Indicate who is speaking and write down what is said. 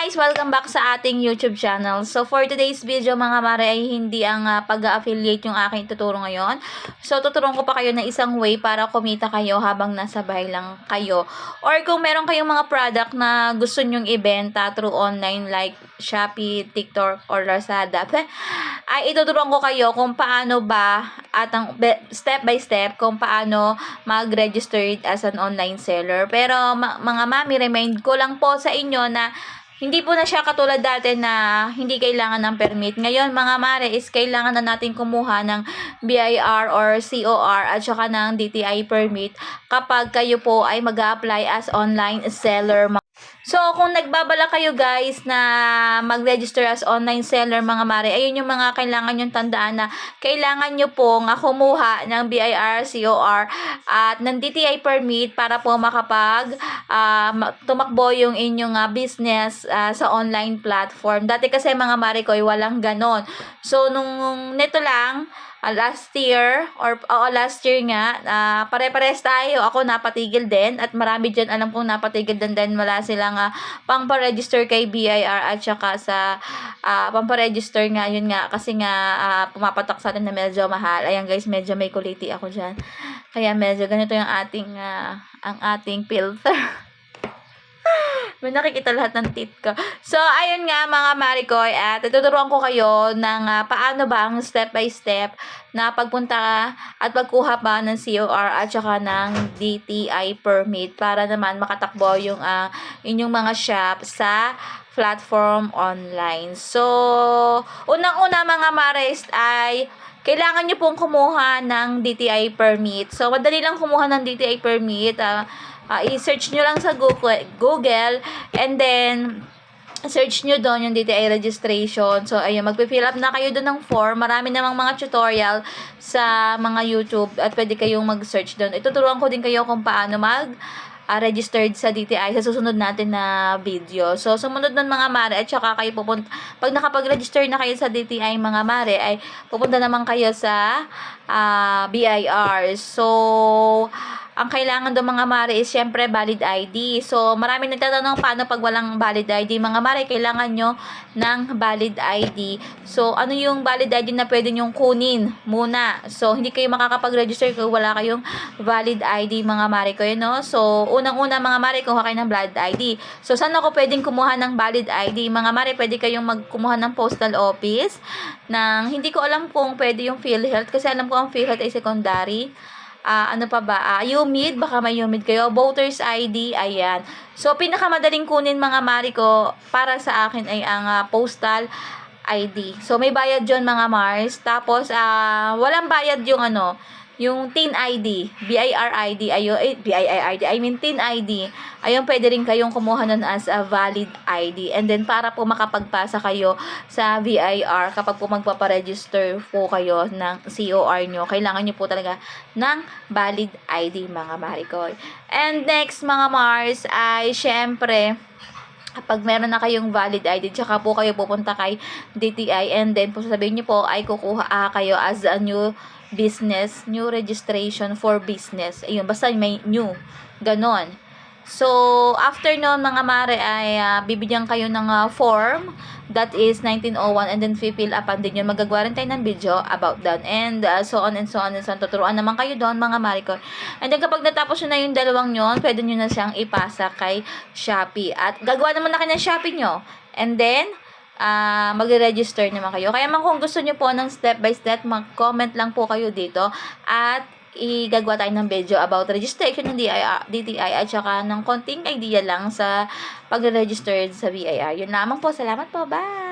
Speaker 1: guys! Welcome back sa ating YouTube channel. So for today's video mga mare ay hindi ang ah, pag-affiliate yung aking tuturo ngayon. So tuturuan ko pa kayo na isang way para kumita kayo habang nasa bahay lang kayo. Or kung meron kayong mga product na gusto nyong ibenta through online like Shopee, TikTok, or Lazada, ay ituturuan ko kayo kung paano ba at ang step by step kung paano mag-register as an online seller. Pero mga mami, remind ko lang po sa inyo na hindi po na siya katulad dati na hindi kailangan ng permit. Ngayon, mga mare, is kailangan na natin kumuha ng BIR or COR at saka ng DTI permit kapag kayo po ay mag apply as online seller. So, kung nagbabala kayo guys na mag-register as online seller mga mare, ayun yung mga kailangan yung tandaan na kailangan nyo pong kumuha ng BIR, COR at ng DTI permit para po makapag ma- tumakbo yung inyong ah, business ah, sa online platform. Dati kasi mga mare ko walang ganon. So, nung nito lang, ah, last year or oo, last year nga ah, pare-pares tayo. Ako napatigil din at marami dyan alam kong napatigil din din. Wala silang uh, pang-register kay BIR at saka sa ah, pang-register nga yun nga. Kasi nga ah, pumapatak sa atin na medyo mahal. Ayan guys medyo may kuliti ako dyan. Kaya medyo ganito yung ating ah, ang ating filter may nakikita lahat ng teeth ko. So, ayun nga mga Maricoy, at tuturuan ko kayo ng ah, paano ba ang step by step na pagpunta at pagkuha pa ng COR at saka ng DTI permit para naman makatakbo yung ah, inyong mga shop sa platform online. So, unang-una mga Mares ay kailangan nyo pong kumuha ng DTI permit. So, madali lang kumuha ng DTI permit. ah, ah, i-search nyo lang sa Google, and then search nyo doon yung DTI registration. So, ayun, magpifill up na kayo doon ng form. Marami namang mga tutorial sa mga YouTube at pwede kayong mag-search doon. Ituturuan ko din kayo kung paano mag ah, registered sa DTI sa susunod natin na video. So, sumunod nun mga mare at saka kayo pupunta, pag nakapag-register na kayo sa DTI mga mare, ay pupunta naman kayo sa ah, BIR. So, ang kailangan do mga mare is syempre valid ID. So, marami nagtatanong paano pag walang valid ID. Mga mare, kailangan nyo ng valid ID. So, ano yung valid ID na pwede nyong kunin muna? So, hindi kayo makakapag-register kung wala kayong valid ID mga mare ko yun, no? So, unang-una mga mare, kuha kayo ng valid ID. So, saan ako pwedeng kumuha ng valid ID? Mga mare, pwede kayong magkumuha ng postal office. Nang, hindi ko alam kung pwede yung PhilHealth kasi alam ko ang PhilHealth ay secondary. Ah, ano pa ba? Ah, UMID, baka may UMID kayo. Voters ID, ayan. So, pinakamadaling kunin mga mari ko para sa akin ay ang ah, postal ID. So, may bayad yon mga Mars. Tapos, ah, walang bayad yung ano, yung TIN ID, BIR ID, ayun, eh, BIR ID, I mean TIN ID, ayun, pwede rin kayong kumuha nun as a valid ID. And then, para po makapagpasa kayo sa VIR, kapag po magpaparegister po kayo ng COR nyo, kailangan nyo po talaga ng valid ID, mga Maricoy. And next, mga Mars, ay syempre, kapag meron na kayong valid ID, tsaka po kayo pupunta kay DTI and then po sasabihin nyo po ay kukuha kayo as a new business, new registration for business. Ayun, basta may new. Ganon. So, after nun, mga mare, ay ah, bibigyan kayo ng ah, form that is 1901 and then fill upan din yun. Tayo ng video about that. And ah, so on and so on and so on. Tuturuan naman kayo doon, mga mare ko. And then, kapag natapos nyo na yung dalawang yun, pwede nyo na siyang ipasa kay Shopee. At gagawa naman na kayo ng Shopee nyo. And then, ah magre-register naman kayo. Kaya man kung gusto nyo po ng step by step, mag-comment lang po kayo dito. At igagawa tayo ng video about registration ng DTI at saka ng konting idea lang sa pag-register sa BIR. Yun lamang po. Salamat po. Bye!